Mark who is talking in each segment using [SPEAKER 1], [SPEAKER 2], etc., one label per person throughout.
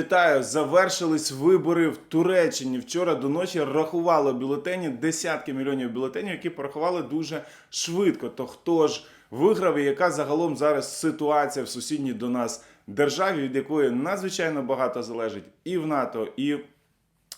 [SPEAKER 1] Вітаю, завершились вибори в Туреччині. Вчора до ночі рахували бюлетені, десятки мільйонів бюлетенів, які порахували дуже швидко. То хто ж виграв і яка загалом зараз ситуація в сусідній до нас державі, від якої надзвичайно багато залежить і в НАТО, і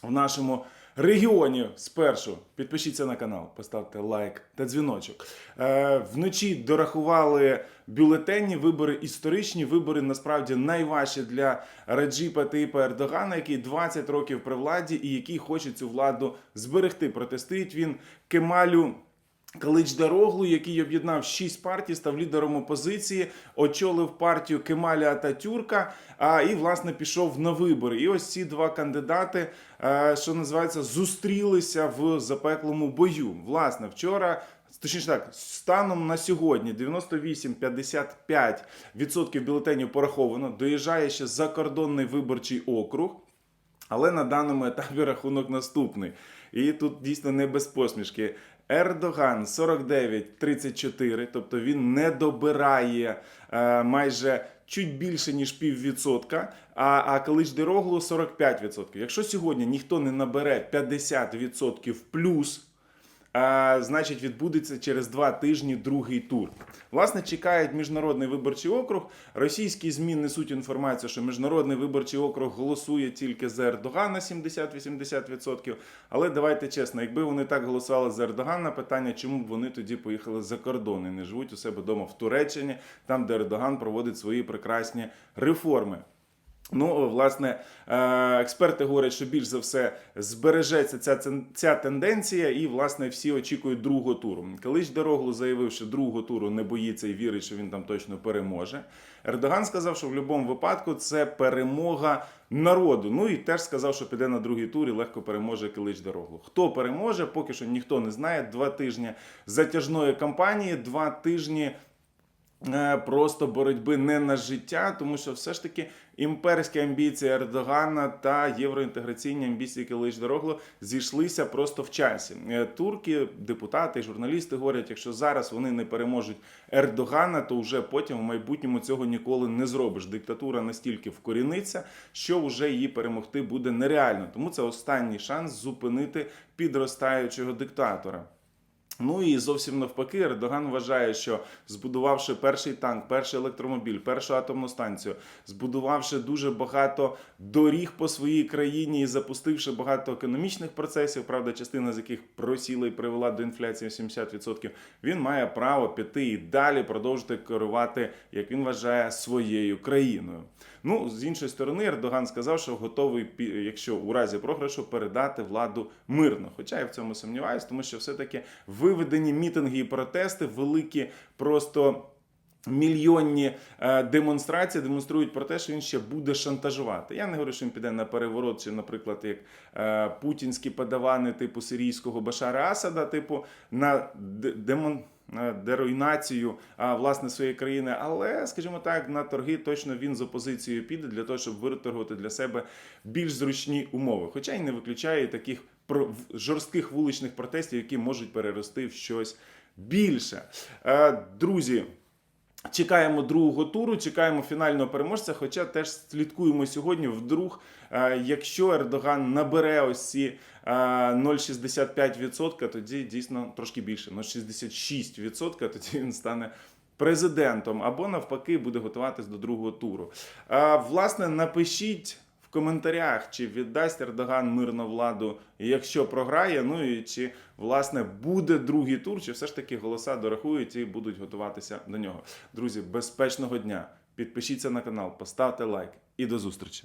[SPEAKER 1] в нашому регіоні. Спершу підпишіться на канал, поставте лайк та дзвіночок. Е, вночі дорахували бюлетені, вибори історичні, вибори насправді найважчі для Раджіпа Типа Ердогана, який 20 років при владі і який хоче цю владу зберегти. Протестують він Кемалю. Калич Дароглу, який об'єднав шість партій, став лідером опозиції, очолив партію Кемаля Ататюрка, а і власне пішов на вибори. І ось ці два кандидати, що називається, зустрілися в запеклому бою. Власне, вчора. Точніше так, станом на сьогодні 98-55% бюлетенів пораховано. Доїжджає ще закордонний виборчий округ. Але на даному етапі рахунок наступний. І тут дійсно не без посмішки. Ердоган 49-34, тобто він не добирає е, майже чуть більше ніж піввідсотка, а, а Калич Дероглу 45%. Якщо сьогодні ніхто не набере 50% плюс, а, значить, відбудеться через два тижні другий тур. Власне, чекають міжнародний виборчий округ. Російські ЗМІ несуть інформацію, що міжнародний виборчий округ голосує тільки за Ердогана 70-80%. Але давайте чесно, якби вони так голосували за Ердогана, питання, чому б вони тоді поїхали за кордон і не живуть у себе вдома в Туреччині, там, де Ердоган проводить свої прекрасні реформи. Ну, власне, е, експерти говорять, що більш за все збережеться ця, ця тенденція, і власне всі очікують другого туру. Калич Дороглу заявив, що другого туру не боїться і вірить, що він там точно переможе. Ердоган сказав, що в будь-якому випадку це перемога народу. Ну і теж сказав, що піде на другий тур і легко переможе Калич Дороглу. Хто переможе, поки що ніхто не знає. Два тижні затяжної кампанії, два тижні просто боротьби не на життя, тому що все ж таки імперські амбіції Ердогана та євроінтеграційні амбіції Килич Дорогло зійшлися просто в часі. Е, Турки, депутати, журналісти говорять, якщо зараз вони не переможуть Ердогана, то вже потім в майбутньому цього ніколи не зробиш. Диктатура настільки вкоріниться, що вже її перемогти буде нереально. Тому це останній шанс зупинити підростаючого диктатора. Ну і зовсім навпаки, Ердоган вважає, що збудувавши перший танк, перший електромобіль, першу атомну станцію, збудувавши дуже багато доріг по своїй країні і запустивши багато економічних процесів, правда, частина з яких просіла і привела до інфляції в 70%, він має право піти і далі продовжити керувати, як він вважає, своєю країною. Ну, з іншої сторони, Ердоган сказав, що готовий, якщо у разі програшу, передати владу мирно. Хоча я в цьому сумніваюся, тому що все-таки виведені мітинги і протести, великі просто. Мільйонні е, демонстрації демонструють про те, що він ще буде шантажувати. Я не говорю, що він піде на переворот, чи, наприклад, як е, путінські подавани типу сирійського Башара Асада, типу на демон. Деруйнацію власне своєї країни, але, скажімо так, на торги точно він з опозицією піде для того, щоб виторгувати для себе більш зручні умови. Хоча й не виключає таких жорстких вуличних протестів, які можуть перерости в щось більше. Е, Друзі. Чекаємо другого туру, чекаємо фінального переможця. Хоча теж слідкуємо сьогодні. Вдруг, е, якщо Ердоган набере ось ці е, 0,65%, тоді дійсно трошки більше 0,66%, тоді він стане президентом або навпаки буде готуватись до другого туру. Е, Власне, напишіть. Коментарях, чи віддасть Ердоган мирну владу, якщо програє, ну і чи власне буде другий тур, чи все ж таки голоса дорахують і будуть готуватися до нього. Друзі, безпечного дня! Підпишіться на канал, поставте лайк і до зустрічі!